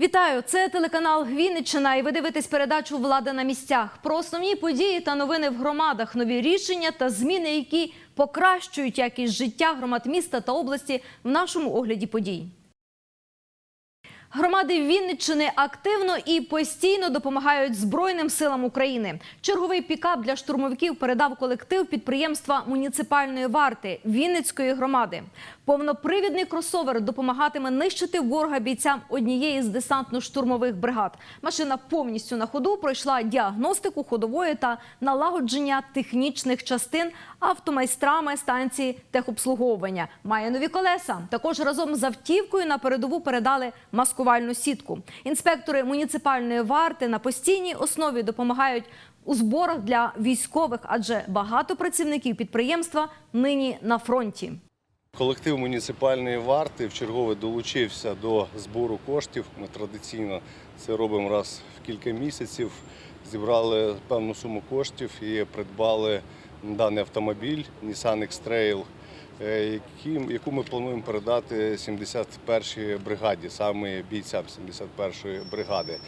Вітаю! Це телеканал Вінниччина і ви дивитесь передачу Влада на місцях про основні події та новини в громадах, нові рішення та зміни, які покращують якість життя громад міста та області в нашому огляді подій. Громади Вінниччини активно і постійно допомагають Збройним силам України. Черговий пікап для штурмовиків передав колектив підприємства муніципальної варти Вінницької громади. Повнопривідний кросовер допомагатиме нищити ворога бійцям однієї з десантно-штурмових бригад. Машина повністю на ходу пройшла діагностику ходової та налагодження технічних частин автомайстрами станції техобслуговування. Має нові колеса. Також разом з автівкою на передову передали маскувальну сітку. Інспектори муніципальної варти на постійній основі допомагають у зборах для військових, адже багато працівників підприємства нині на фронті. Колектив муніципальної варти в чергове долучився до збору коштів. Ми традиційно це робимо раз в кілька місяців. Зібрали певну суму коштів і придбали даний автомобіль Nissan X-Trail, е, яку ми плануємо передати 71-й бригаді, саме бійцям 71-ї бригади.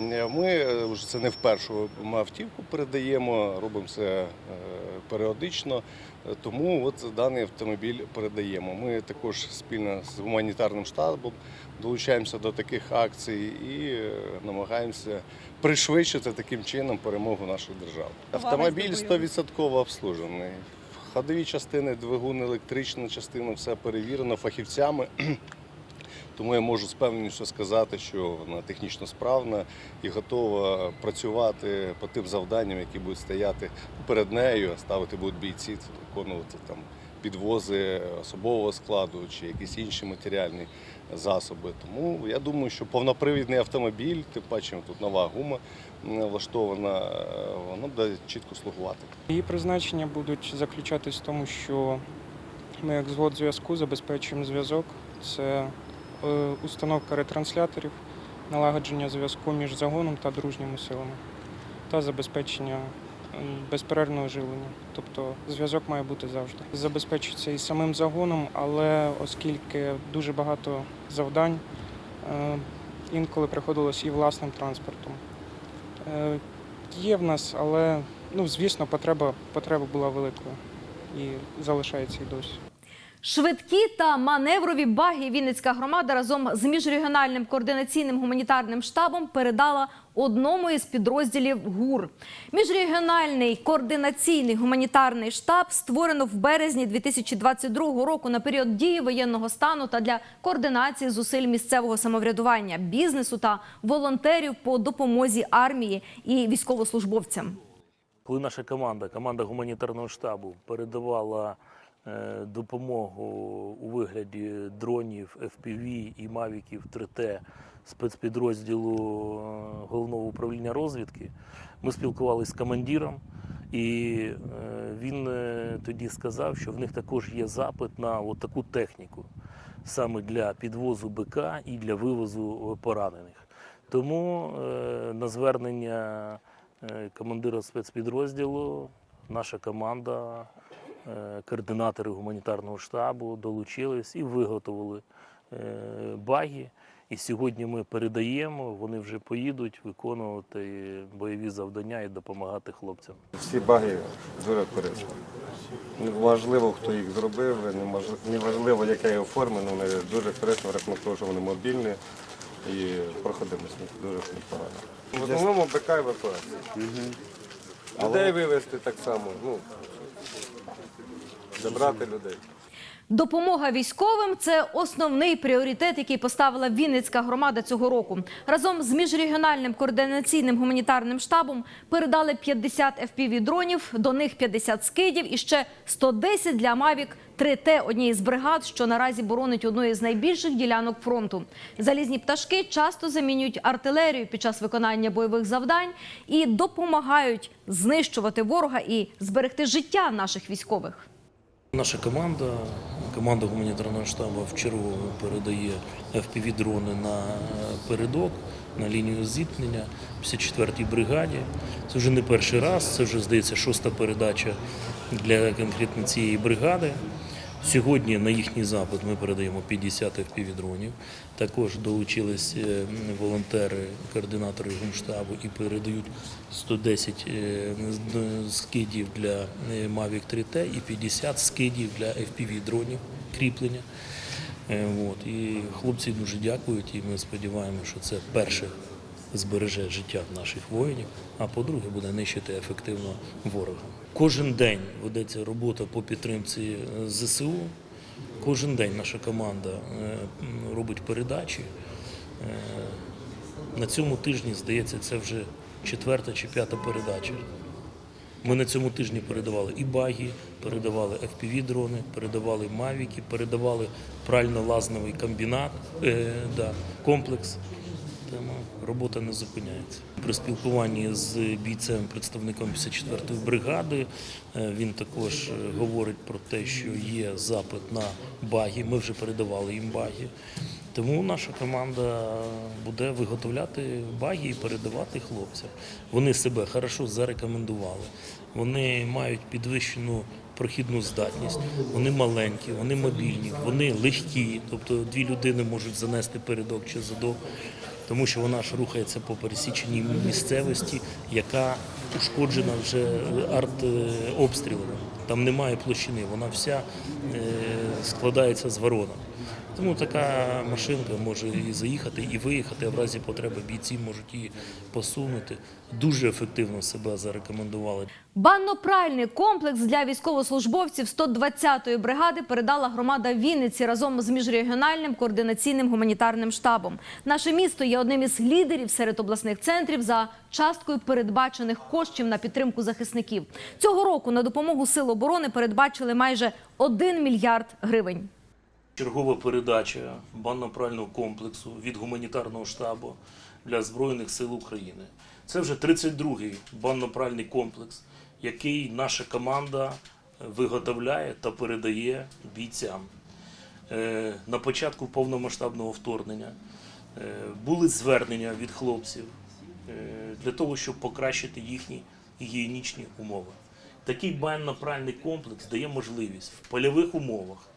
Е, Ми е, вже це не вперше ми автівку передаємо, робимо це періодично. Е, Тому от даний автомобіль передаємо. Ми також спільно з гуманітарним штабом долучаємося до таких акцій і е, намагаємося пришвидшити таким чином перемогу нашої держави. Автомобіль 100% обслужений. Ходові частини, двигун, електрична частина, все перевірено фахівцями. Тому я можу з певністю сказати, що вона технічно справна і готова працювати по тим завданням, які будуть стояти перед нею, ставити будуть бійці, виконувати там підвози особового складу чи якісь інші матеріальні засоби. Тому я думаю, що повнопривідний автомобіль, тим паче тут нова гума влаштована, воно буде чітко слугувати. Її призначення будуть заключатись в тому, що ми як звод зв'язку забезпечуємо зв'язок. Це установка ретрансляторів, налагодження зв'язку між загоном та дружніми силами та забезпечення безперервного живлення. Тобто зв'язок має бути завжди. Забезпечується і самим загоном, але оскільки дуже багато завдань, е, інколи приходилось і власним транспортом. Е, Є в нас, але ну, звісно, потреба, потреба була великою і залишається і досі. Швидкі та маневрові баги Вінницька громада разом з міжрегіональним координаційним гуманітарним штабом передала одному із підрозділів ГУР. Міжрегіональний координаційний гуманітарний штаб створено в березні 2022 року на період дії воєнного стану та для координації зусиль місцевого самоврядування, бізнесу та волонтерів по допомозі армії і військовослужбовцям. Коли наша команда, команда гуманітарного штабу, передавала допомогу у вигляді дронів, FPV і мавіків 3T спецпідрозділу е, головного управління розвідки, ми спілкувалися з командиром, і е, він е, тоді сказав, що в них також є запит на таку техніку саме для підвозу БК і для вивозу поранених. Тому е, на звернення е, командира спецпідрозділу наша команда, е, координатори гуманітарного штабу долучились і виготовили е, баги. І сьогодні ми передаємо, вони вже поїдуть виконувати бойові завдання і допомагати хлопцям. Всі баги дуже корисні. Неважливо, хто їх зробив, неважливо, яке є оформлено, вони дуже корисні, рахунок того, що вони мобільні і проходимость них дуже непогана. В основному БК евакуація. Людей вивезти так само, ну, забрати людей. Допомога військовим це основний пріоритет, який поставила Вінницька громада цього року. Разом з міжрегіональним координаційним гуманітарним штабом передали 50 fpv дронів, до них 50 скидів і ще 110 для Мавік 3Т однієї з бригад, що наразі боронить одну із найбільших ділянок фронту. Залізні пташки часто замінюють артилерію під час виконання бойових завдань і допомагають знищувати ворога і зберегти життя наших військових. Наша команда, команда гуманітарного штабу в чергу передає FPV-дрони на передок, на лінію зіткнення 54-й бригаді. Це вже не перший раз, це вже, здається, шоста передача для конкретно цієї бригади. Сьогодні на їхній запит ми передаємо 50 FPV-дронів. Також долучились е, волонтери, координатори гумштабу і передають 110 е, скидів для е, Mavic 3T і 50 скидів для FPV-дронів кріплення. От. І хлопці дуже дякують, і ми сподіваємося, що це перше збереже життя наших воїнів, а по-друге, буде нищити ефективно ворога. Кожен день ведеться робота по підтримці е, ЗСУ. Кожен день наша команда е, робить передачі. Е, На цьому тижні, здається, це вже четверта чи п'ята передача. Ми на цьому тижні передавали і баги, передавали FPV-дрони, передавали мавіки, передавали прально-лазновий комбінат, е, да, комплекс. Робота не зупиняється. При спілкуванні з бійцем, представником 54-ї бригади, е, він також е, говорить про те, що є запит на баги. Ми вже передавали їм баги. Тому наша команда буде виготовляти баги і передавати хлопцям. Вони себе хорошо зарекомендували. Вони мають підвищену прохідну здатність. Вони маленькі, вони мобільні, вони легкі. Тобто дві людини можуть занести передок чи задок, тому що вона ж рухається по пересіченій місцевості, яка ушкоджена вже артобстрілами. Там немає площини, вона вся е, складається з ворона. Тому така машинка може і заїхати, і виїхати, а в разі потреби бійці можуть її посунути. Дуже ефективно себе зарекомендували. Банно-пральний комплекс для військовослужбовців 120-ї бригади передала громада Вінниці разом з міжрегіональним координаційним гуманітарним штабом. Наше місто є одним із лідерів серед обласних центрів за часткою передбачених коштів на підтримку захисників. Цього року на допомогу сил оборони передбачили майже 1 мільярд гривень. Чергова передача банно-прального комплексу від гуманітарного штабу для Збройних сил України. Це вже 32-й банно-пральний комплекс, який наша команда виготовляє та передає бійцям. Е, На початку повномасштабного вторгнення е, були звернення від хлопців е, для того, щоб покращити їхні гігієнічні умови. Такий банно-пральний комплекс дає можливість в польових умовах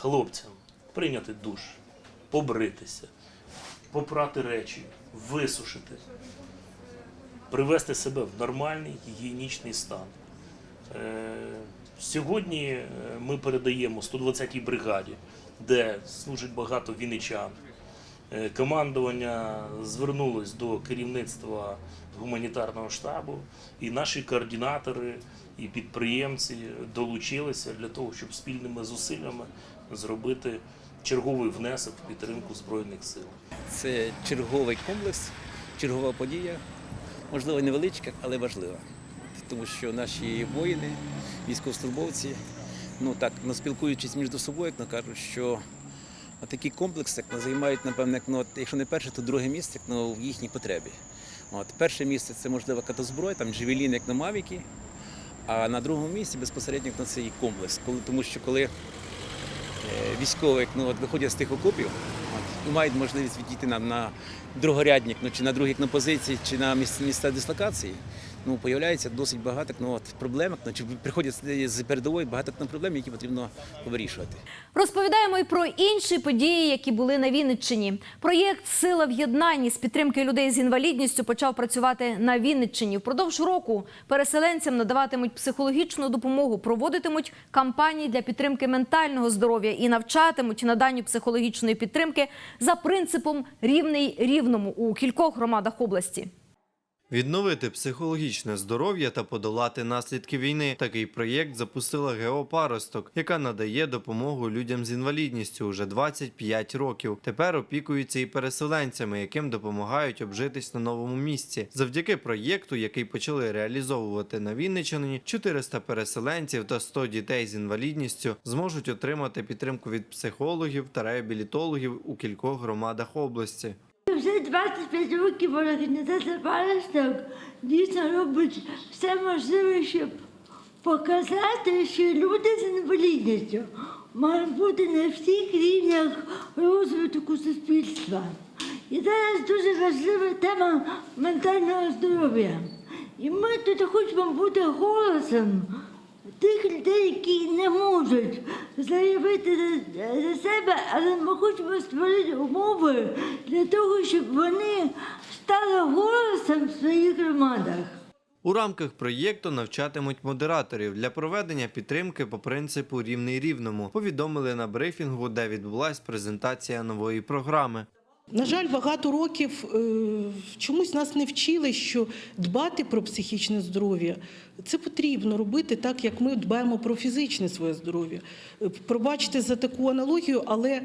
хлопцям прийняти душ, побритися, попрати речі, висушити, привести себе в нормальний гігієнічний стан. Е, Сьогодні е, ми передаємо 120-й бригаді, де служить багато вінничан. Е, Командування звернулось до керівництва гуманітарного штабу, і наші координатори і підприємці долучилися для того, щоб спільними зусиллями зробити черговий внесок в підтримку Збройних сил. Це черговий комплекс, чергова подія, можливо, невеличка, але важлива. Тому що наші воїни, військовослужбовці, ну так, ну, спілкуючись між собою, ну, кажуть, що такі комплекси ну, займають, напевно, як, ну, якщо не перше, то друге місце як, ну, в їхній потребі. От, перше місце це можливо катозброя, там джевелін, як на Мавіки, а на другому місці безпосередньо на цей комплекс. Тому що коли е, військові ну, от, виходять з тих окопів і мають можливість відійти на, на другорядник, ну, чи на другі на позиції, чи на місця дислокації, ну, появляється досить багато ну, от, проблем, ну, чи приходять з- передової багато ну, проблем, які потрібно вирішувати. Розповідаємо і про інші події, які були на Вінниччині. Проєкт Сила в єднанні з підтримки людей з інвалідністю почав працювати на Вінниччині. Впродовж року переселенцям надаватимуть психологічну допомогу, проводитимуть кампанії для підтримки ментального здоров'я і навчатимуть наданню психологічної підтримки за принципом рівний рівному у кількох громадах області. Відновити психологічне здоров'я та подолати наслідки війни. Такий проєкт запустила ГЕО Паросток, яка надає допомогу людям з інвалідністю уже 25 років. Тепер опікуються і переселенцями, яким допомагають обжитись на новому місці. Завдяки проєкту, який почали реалізовувати на Вінниччині, 400 переселенців та 100 дітей з інвалідністю зможуть отримати підтримку від психологів та реабілітологів у кількох громадах області. Вже 25 років організація «Паросток» дійсно робить все можливе, щоб показати, що люди з інвалідністю мають бути на всіх рівнях розвитку суспільства. І зараз дуже важлива тема ментального здоров'я. І ми тут хочемо бути голосом тих людей, які не можуть заявити за, себе, але ми хочемо створити умови для того, щоб вони стали голосом в своїх громадах. У рамках проєкту навчатимуть модераторів для проведення підтримки по принципу рівний рівному. Повідомили на брифінгу, де відбулась презентація нової програми. На жаль, багато років е, чомусь нас не вчили, що дбати про психічне здоров'я це потрібно робити так, як ми дбаємо про фізичне своє здоров'я. Е, Пробачте за таку аналогію, але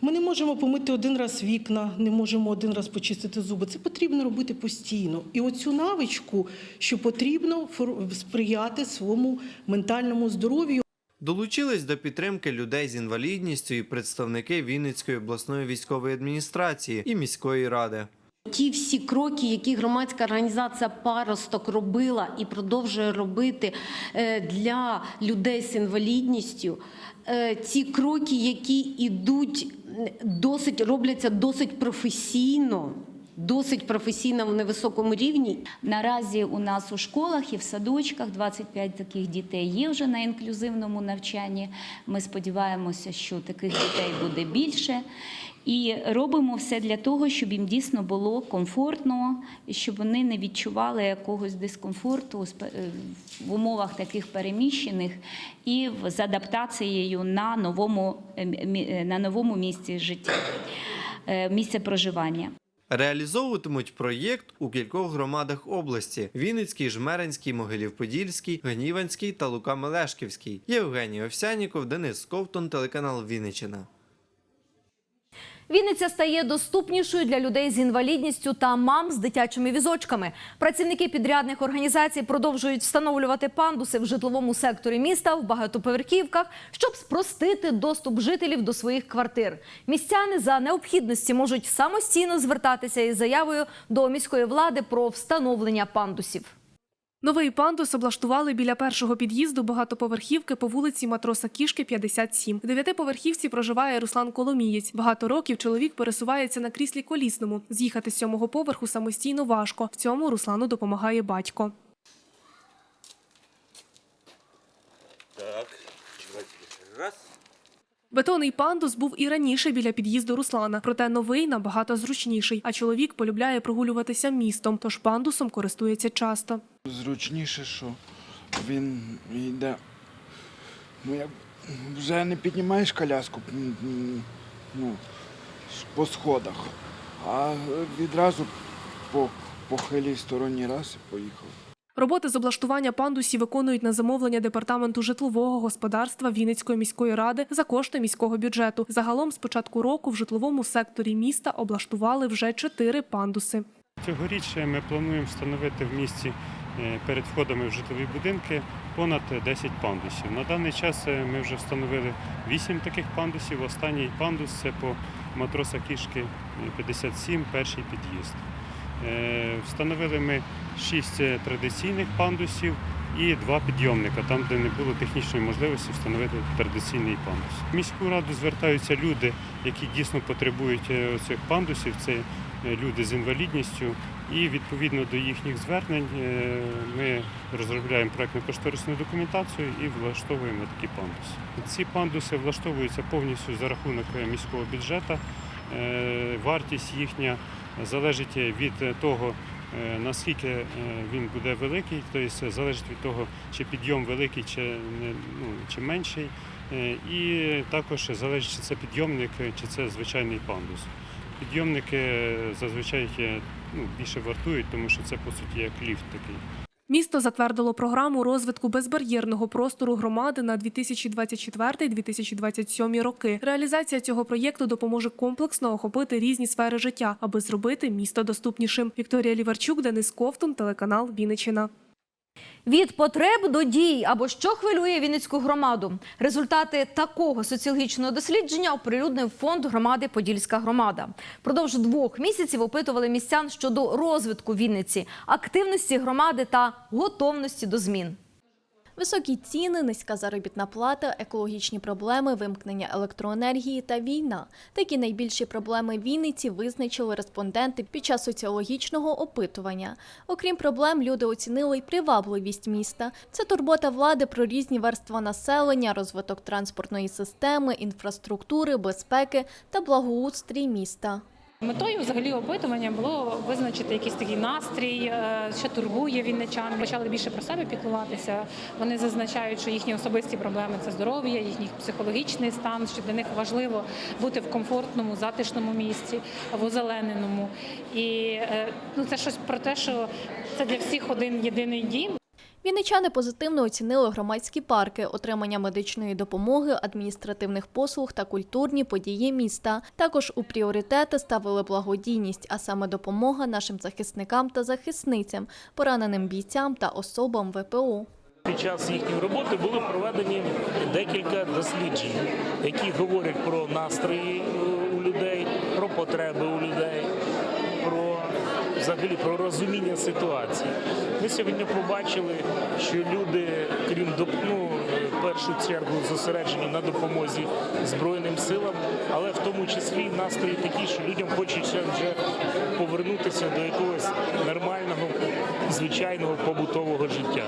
ми не можемо помити один раз вікна, не можемо один раз почистити зуби. Це потрібно робити постійно. І оцю навичку, що потрібно сприяти своєму ментальному здоров'ю. Долучились до підтримки людей з інвалідністю і представники Вінницької обласної військової адміністрації і міської ради. Ті всі кроки, які громадська організація Паросток робила і продовжує робити е, для людей з інвалідністю, е, ці кроки, які йдуть досить робляться досить професійно. Досить професійно на високому рівні. Наразі у нас у школах і в садочках 25 таких дітей є вже на інклюзивному навчанні. Ми сподіваємося, що таких дітей буде більше. І робимо все для того, щоб їм дійсно було комфортно, щоб вони не відчували якогось дискомфорту е, в умовах таких переміщених і в- з адаптацією на новому, е, мі- е, на новому місці життя, е, місце проживання. Реалізовуватимуть проєкт у кількох громадах області: Вінницький, Жмеринський, Могилів-Подільський, Гніванський та Лука-Мелешківський. Євгеній Овсяніков, Денис Ковтон, телеканал Вінниччина. Вінниця стає доступнішою для людей з інвалідністю та мам з дитячими візочками. Працівники підрядних організацій продовжують встановлювати пандуси в житловому секторі міста в багатоповерхівках, щоб спростити доступ жителів до своїх квартир. Містяни за необхідності можуть самостійно звертатися із заявою до міської влади про встановлення пандусів. Новий пандус облаштували біля першого під'їзду багатоповерхівки по вулиці Матроса Кішки, 57. В дев'ятиповерхівці проживає Руслан Коломієць. Багато років чоловік пересувається на кріслі колісному. З'їхати з сьомого поверху самостійно важко. В цьому Руслану допомагає батько. Бетонний пандус був і раніше біля під'їзду Руслана, проте новий набагато зручніший. А чоловік полюбляє прогулюватися містом, тож пандусом користується часто. Зручніше, що він йде. Ну, як вже не піднімаєш коляску ну, по сходах, а відразу по похилій стороні раз і поїхав. Роботи з облаштування пандусів виконують на замовлення департаменту житлового господарства Вінницької міської ради за кошти міського бюджету. Загалом з початку року в житловому секторі міста облаштували вже чотири пандуси. Цьогоріч ми плануємо встановити в місті перед входами в житлові будинки понад 10 пандусів. На даний час е, ми вже встановили 8 таких пандусів. Останній пандус це по матроса кішки е, 57, перший під'їзд. Е, Встановили ми 6 традиційних пандусів і два підйомника, там, де не було технічної можливості встановити традиційний пандус. В міську раду звертаються люди, які дійсно потребують е, цих пандусів. Це е, люди з інвалідністю, і відповідно до їхніх звернень е, ми розробляємо проектно-кошторисну документацію і влаштовуємо такі пандуси. Ці пандуси влаштовуються повністю за рахунок е, міського бюджету. Е, Вартість їхня залежить від того, наскільки він буде великий, тобто залежить від того, чи підйом великий, чи, ну, чи менший. І також залежить, чи це підйомник, чи це звичайний пандус. Підйомники зазвичай ну, більше вартують, тому що це по суті як ліфт такий. Місто затвердило програму розвитку безбар'єрного простору громади на 2024-2027 роки. Реалізація цього проєкту допоможе комплексно охопити різні сфери життя, аби зробити місто доступнішим. Вікторія Ліварчук, Денис Ковтун, телеканал Вінниччина. Від потреб до дій або що хвилює Вінницьку громаду. Результати такого соціологічного дослідження оприлюднив фонд громади Подільська громада. Продовж двох місяців опитували містян щодо розвитку Вінниці, активності громади та готовності до змін. Високі ціни, низька заробітна плата, екологічні проблеми, вимкнення електроенергії та війна. Такі найбільші проблеми Вінниці визначили респонденти під час соціологічного опитування. Окрім проблем, люди оцінили й привабливість міста. Це турбота влади про різні верства населення, розвиток транспортної системи, інфраструктури, безпеки та благоустрій міста. Метою взагалі опитування було визначити якийсь такий настрій, е, що турбує вінничан. Почали більше про себе піклуватися. Вони зазначають, що їхні особисті проблеми це здоров'я, їхній психологічний стан, що для них важливо бути в комфортному, затишному місці, в озелененому. І е, ну, це щось про те, що це для всіх один єдиний дім. Вінничани позитивно оцінили громадські парки, отримання медичної допомоги, адміністративних послуг та культурні події міста. Також у пріоритети ставили благодійність, а саме допомога нашим захисникам та захисницям, пораненим бійцям та особам ВПО. Під час їхньої роботи були проведені декілька досліджень, які говорять про настрої е, у людей, про потреби у людей, взагалі про розуміння ситуації. Ми сьогодні побачили, що люди, крім ну, першу чергу зосереджені на допомозі Збройним силам, але в тому числі настрої такі, що людям хочеться вже повернутися до якогось нормального, звичайного побутового життя.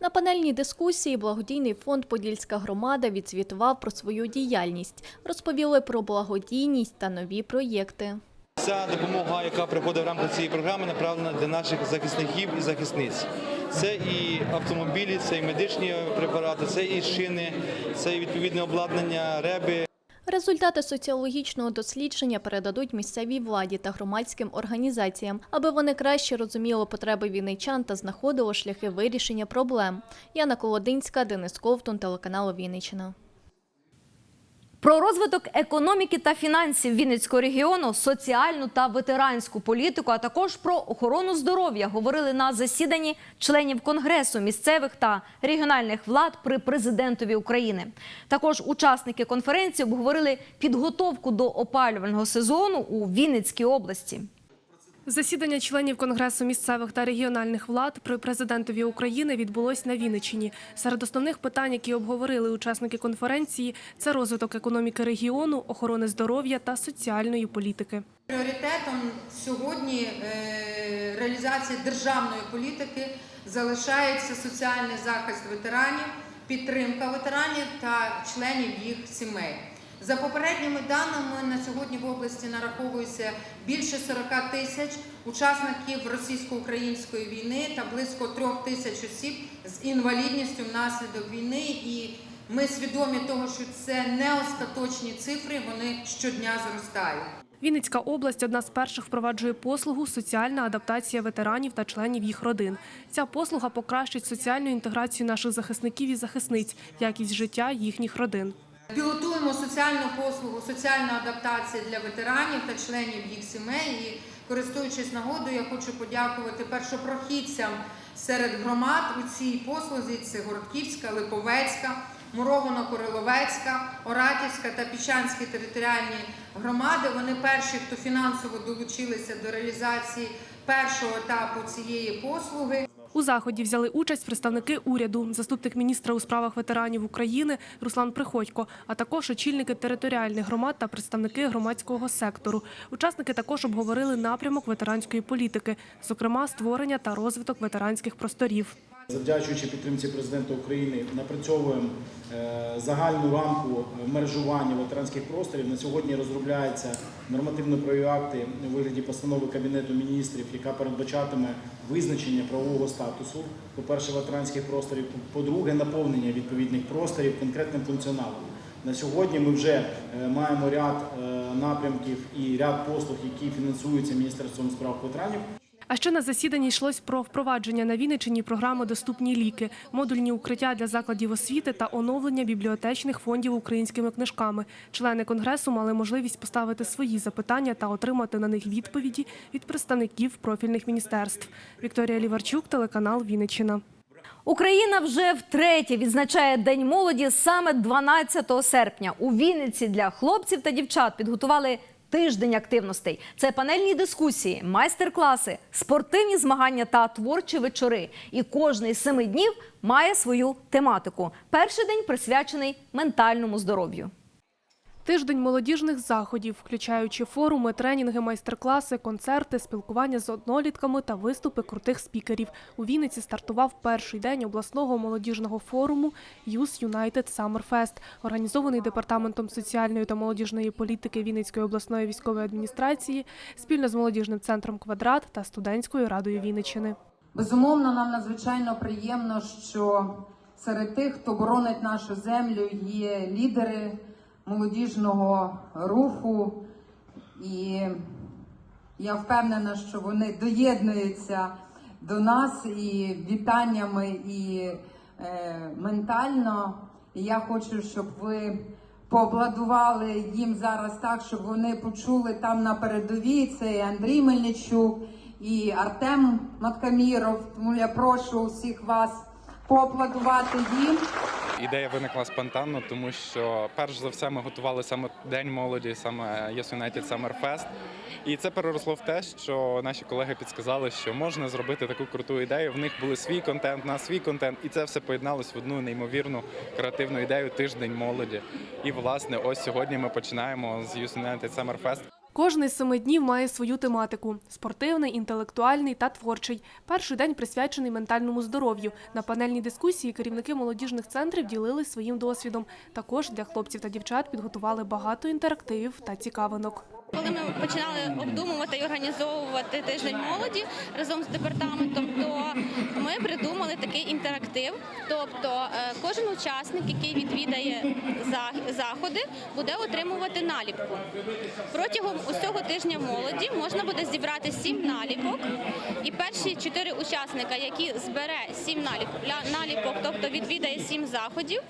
На панельній дискусії благодійний фонд Подільська громада відзвітував про свою діяльність, розповіли про благодійність та нові проєкти. Ця допомога, яка приходить в рамках цієї програми, направлена для наших захисників і захисниць. Це і автомобілі, це і медичні препарати, це і шини, це і відповідне обладнання, реби. Результати соціологічного дослідження передадуть місцевій владі та громадським організаціям, аби вони краще розуміли потреби вінничан та знаходили шляхи вирішення проблем. Яна Колодинська, Денис Ковтун, телеканал Вінниччина. Про розвиток економіки та фінансів Вінницького регіону, соціальну та ветеранську політику, а також про охорону здоров'я говорили на засіданні членів Конгресу місцевих та регіональних влад при президентові України. Також учасники конференції обговорили підготовку до опалювального сезону у Вінницькій області. Засідання членів Конгресу місцевих та регіональних влад при президентові України відбулось на Вінниччині. Серед основних питань, які обговорили учасники конференції, це розвиток економіки регіону, охорони здоров'я та соціальної політики. Пріоритетом сьогодні е, реалізації державної політики залишається соціальний захист ветеранів, підтримка ветеранів та членів їх сімей. За попередніми даними на сьогодні в області нараховується більше 40 тисяч учасників російсько-української війни та близько трьох тисяч осіб з інвалідністю внаслідок війни. І ми свідомі того, що це не остаточні цифри, вони щодня зростають. Вінницька область одна з перших впроваджує послугу соціальна адаптація ветеранів та членів їх родин. Ця послуга покращить соціальну інтеграцію наших захисників і захисниць, якість життя їхніх родин. Пілотуємо соціальну послугу, соціальна адаптація для ветеранів та членів їх сімей. І користуючись нагодою, я хочу подякувати першопрохідцям серед громад у цій послузі. Це Городківська, Липовецька, Муровано-Кориловецька, Оратівська та Пічанські територіальні громади. Вони перші, хто фінансово долучилися до реалізації першого етапу цієї послуги. У заході взяли участь представники уряду, заступник міністра у справах ветеранів України Руслан Приходько, а також очільники територіальних громад та представники громадського сектору. Учасники також обговорили напрямок ветеранської політики, зокрема створення та розвиток ветеранських просторів. Завдячуючи підтримці президента України, напрацьовуємо е, загальну рамку мережування ветеранських просторів. На сьогодні розробляються нормативно-правові акти у вигляді постанови Кабінету міністрів, яка передбачатиме визначення правового статусу, по-перше, ветеранських просторів, по-друге, наповнення відповідних просторів конкретним функціоналом. На сьогодні ми вже е, маємо ряд е, напрямків і ряд послуг, які фінансуються Міністерством справ ветеранів. А ще на засіданні йшлось про впровадження на Вінниччині програми Доступні ліки, модульні укриття для закладів освіти та оновлення бібліотечних фондів українськими книжками. Члени конгресу мали можливість поставити свої запитання та отримати на них відповіді від представників профільних міністерств. Вікторія Ліварчук, телеканал Вінниччина. Україна вже втретє відзначає День молоді саме 12 серпня. У Вінниці для хлопців та дівчат підготували Тиждень активностей це панельні дискусії, майстер-класи, спортивні змагання та творчі вечори. І кожний з семи днів має свою тематику. Перший день присвячений ментальному здоров'ю. Тиждень молодіжних заходів, включаючи форуми, тренінги, майстер-класи, концерти, спілкування з однолітками та виступи крутих спікерів. У Вінниці стартував перший день обласного молодіжного форуму United Summer Fest, організований департаментом соціальної та молодіжної політики Вінницької обласної військової адміністрації спільно з молодіжним центром Квадрат та студентською радою Вінниччини. Безумовно, нам надзвичайно приємно, що серед тих, хто боронить нашу землю, є лідери молодіжного руху, і я впевнена, що вони доєднуються до нас і вітаннями, і е, ментально. І я хочу, щоб ви пообладували їм зараз так, щоб вони почули там на передовій. Це і Андрій Мельничук, і Артем Маткаміров. Тому я прошу усіх вас поаплодувати їм. Ідея виникла спонтанно, тому що перш за все ми готували саме День молоді, саме Yes United Summer Fest. І це переросло в те, що наші колеги підсказали, що можна зробити таку круту ідею. В них були свій контент, на свій контент, і це все поєдналось в одну неймовірну креативну ідею тиждень молоді. І власне, ось сьогодні ми починаємо з Youth United Summer Fest. Кожний з семи днів має свою тематику: спортивний, інтелектуальний та творчий. Перший день присвячений ментальному здоров'ю. На панельній дискусії керівники молодіжних центрів ділились своїм досвідом. Також для хлопців та дівчат підготували багато інтерактивів та цікавинок. Коли ми починали обдумувати і організовувати тиждень молоді разом з департаментом, то ми придумали такий інтерактив. Тобто е, кожен учасник, який відвідає заходи, буде отримувати наліпку. Протягом усього тижня молоді можна буде зібрати сім наліпок, і перші чотири учасника, які збере сім наліпок, тобто відвідає сім заходів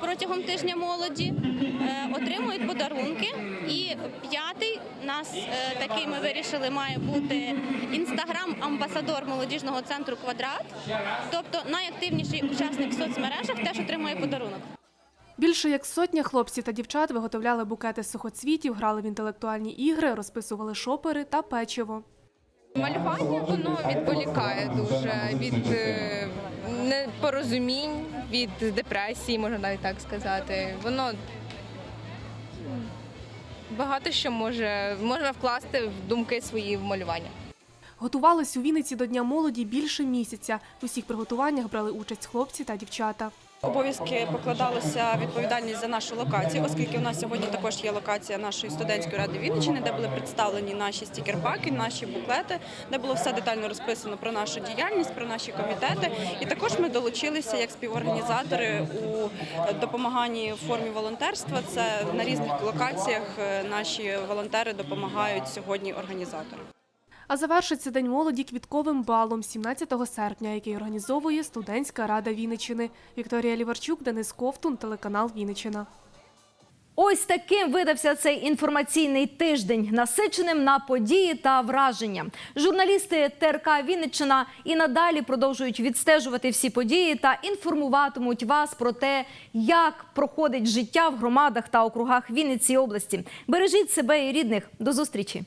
протягом тижня молоді, е, отримують подарунки. І п'ятий нас е, такий ми вирішили має бути інстаграм-амбасадор молодіжного центру Квадрат. Тобто найактивніший учасник в соцмережах теж отримує подарунок. Більше як сотня хлопців та дівчат виготовляли букети з сухоцвітів, грали в інтелектуальні ігри, розписували шопери та печиво. Малювання воно відволікає дуже від е, непорозумінь, від депресії, можна навіть так сказати. Воно багато що може можна вкласти в думки свої в малювання. Готувались у Вінниці до Дня молоді більше місяця. В усіх приготуваннях брали участь хлопці та дівчата. Обов'язки покладалося відповідальність за нашу локацію, оскільки у нас сьогодні також є локація нашої студентської ради Вінниччини, де були представлені наші стікерпаки, наші буклети, де було все детально розписано про нашу діяльність, про наші комітети. І також ми долучилися як співорганізатори у допомаганні в формі волонтерства. Це на різних локаціях е, наші волонтери допомагають сьогодні організаторам. А завершиться День молоді квітковим балом 17 серпня, який організовує студентська рада Вінниччини. Вікторія Ліварчук, Денис Ковтун, телеканал Вінниччина. Ось таким видався цей інформаційний тиждень, насиченим на події та враження. Журналісти ТРК Вінниччина і надалі продовжують відстежувати всі події та інформуватимуть вас про те, як проходить життя в громадах та округах Вінниці області. Бережіть себе і рідних. До зустрічі.